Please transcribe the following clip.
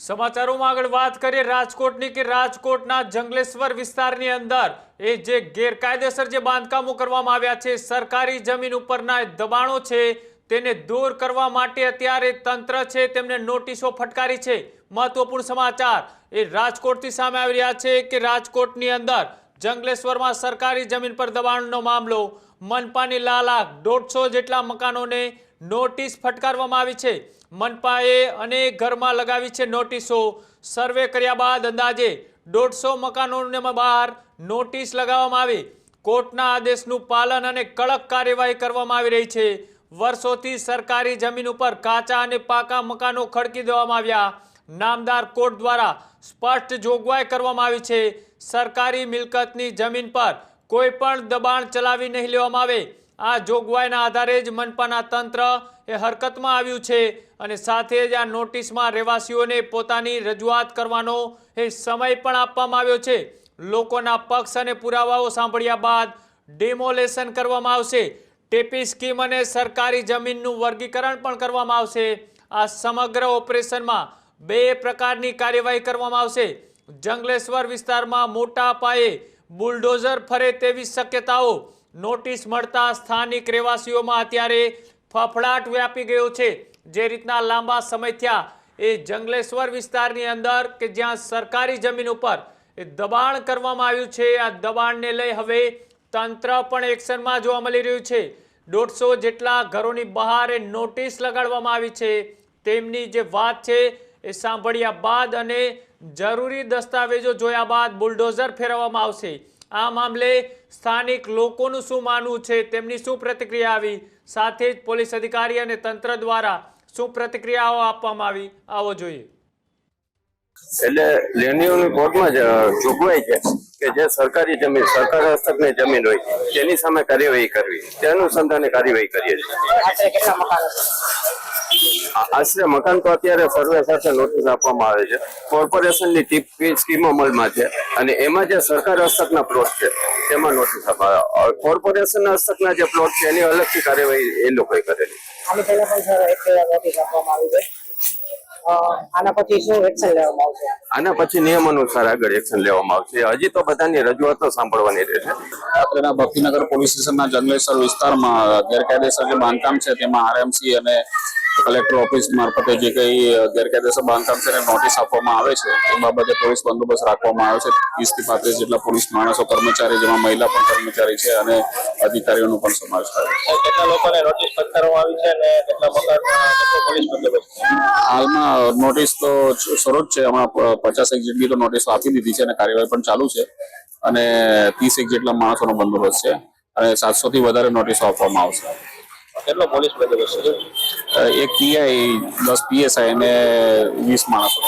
સમાચારોમાં આગળ વાત કરીએ રાજકોટની કે રાજકોટના જંગલેશ્વર વિસ્તારની અંદર એ જે ગેરકાયદેસર જે બાંધકામો કરવામાં આવ્યા છે, સરકારી જમીન ઉપરના દબાણો છે, તેને દૂર કરવા માટે અત્યારે તંત્ર છે, તેમને નોટિસો ફટકારી છે. મહત્વપૂર્ણ સમાચાર, એ રાજકોટથી સામે આવી રહ્યા છે કે રાજકોટની અંદર જંગલેશ્વરમાં સરકારી જમીન પર દબાણનો મામલો, મનપાની લાલાખ દોઢસો જેટલા મકાનોને નોટિસ ફટકારવામાં આવી છે. મનપાએ અનેક ઘરમાં લગાવી છે નોટિસો. સર્વે કર્યા બાદ અંદાજે દોઢસો મકાનોને બહાર નોટિસ લગાવવામાં આવી. કોર્ટના આદેશનું પાલન અને કડક કાર્યવાહી કરવામાં આવી રહી છે. વર્ષોથી સરકારી જમીન ઉપર કાચા અને પાકા મકાનો ખડકી દેવામાં આવ્યા. નામદાર કોર્ટ દ્વારા સ્પષ્ટ જોગવાઈ કરવામાં આવી છે. સરકારી મિલકતની જમીન પર કોઈ પણ દબાણ ચલાવી નહીં લેવામાં આવે. આ જોગવાઈના આધારે જ મનપાના તંત્ર એ હરકતમાં આવ્યું છે અને સાથે જ આ નોટિસમાં રહેવાસીઓને પોતાની રજૂઆત કરવાનો એ સમય પણ આપવામાં આવ્યો છે. લોકોના પક્ષ અને પુરાવાઓ સાંભળ્યા બાદ ડિમોલેશન કરવામાં આવશે. ટેપી સ્કીમ અને સરકારી જમીનનું વર્ગીકરણ પણ કરવામાં આવશે. આ સમગ્ર ઓપરેશનમાં બે પ્રકારની કાર્યવાહી કરવામાં આવશે. જંગલેશ્વર વિસ્તારમાં મોટા પાયે બુલડોઝર ફરે તેવી શક્યતાઓ નોટિસ મળતા સ્થાનિક રહેવાસીઓમાં અત્યારે ફફડાટ વ્યાપી ગયો છે. જે રીતના લાંબા સમય થયા, એ જંગલેશ્વર વિસ્તારની અંદર કે જ્યાં સરકારી જમીન ઉપર દબાણ કરવામાં આવ્યું છે, આ દબાણને લઈ હવે તંત્ર પણ એક્શનમાં જોવા મળી રહ્યું છે. દોઢસો જેટલા ઘરોની બહાર નોટિસ લગાડવામાં આવી છે. તેમની જે વાત છે, એ સાંભળ્યા બાદ અને જરૂરી દસ્તાવેજો જોયા બાદ બુલડોઝર ફેરવવામાં આવશે. આ મામલે સ્થાનિક લોકોનું શું માનવું છે? તેમની શું પ્રતિક્રિયા આવી? સાથે જ પોલીસ અધિકારી અને તંત્ર દ્વારા શું પ્રતિક્રિયાઓ આપવામાં આવી? આવો જોઈએ. એટલે લેન્ડીઓની કોર્ટમાં જ જોગવાઈ છે કે જે સરકારી જમીન, સરકાર હસ્તકની જમીન હોય, તેની સામે કાર્યવાહી કરવી. તે અનુસંધાને કાર્યવાહી કરીએ છીએ. આશરે મકાનો તો અત્યારે સર્વે સાથે નોટિસ આપવામાં આવે છે. કોર્પોરેશનની ટીપ સ્કીમ અમલમાં છે અને એમાં જે સરકાર હસ્તકના પ્લોટ છે તેમાં નોટિસ આપવામાં કોર્પોરેશન હસ્તકના જે પ્લોટ છે એની અલગથી કાર્યવાહી એ લોકોએ કરેલી. આની પહેલા પણ સર એક નોટિસ આપવામાં આવી છે. આના પછી શું એક્શન લેવામાં આવશે? આના પછી નિયમ અનુસાર આગળ એક્શન લેવામાં આવશે. હજી તો બધાની રજૂઆતો સાંભળવાની રહેશે રાત્રેના ભક્તિનગર પોલીસ સ્ટેશનના જંગલેશ્વર વિસ્તારમાં ગેરકાયદેસર જે બાંધકામ છે તેમાં આરએમસી અને કલેક્ટર ઓફિસ મારફતે જે કઈ ગેરકાયદેસર બાંધકામ છે નોટિસ આપવામાં આવે છે એ બાબતે પોલીસ બંદોબસ્ત રાખવામાં આવે છે. ત્રીસથી પાંત્રીસ જેટલા પોલીસ માણસો કર્મચારી જેમાં મહિલા પણ કર્મચારી છે અને અધિકારીઓનો પણ સમાવેશ થાય છે. કેટલા લોકોને નોટિસ ફટકારવામાં આવી છે અને કેટલા મકાનમાં પોલીસ બંદોબસ્ત હાલમાં નોટિસ તો સરોજ છે. હમણાં પચાસ એક જેટલી તો નોટિસ આપી દીધી છે અને કાર્યવાહી પણ ચાલુ છે. અને ત્રીસ એક જેટલા માણસોનો બંદોબસ્ત છે અને સાતસો થી વધારે નોટિસો આપવામાં આવશે. કેટલો પોલીસ બંદોબસ્ત છે? એક પીઆઈ દસ પીએસઆઈ અને વીસ માણસો.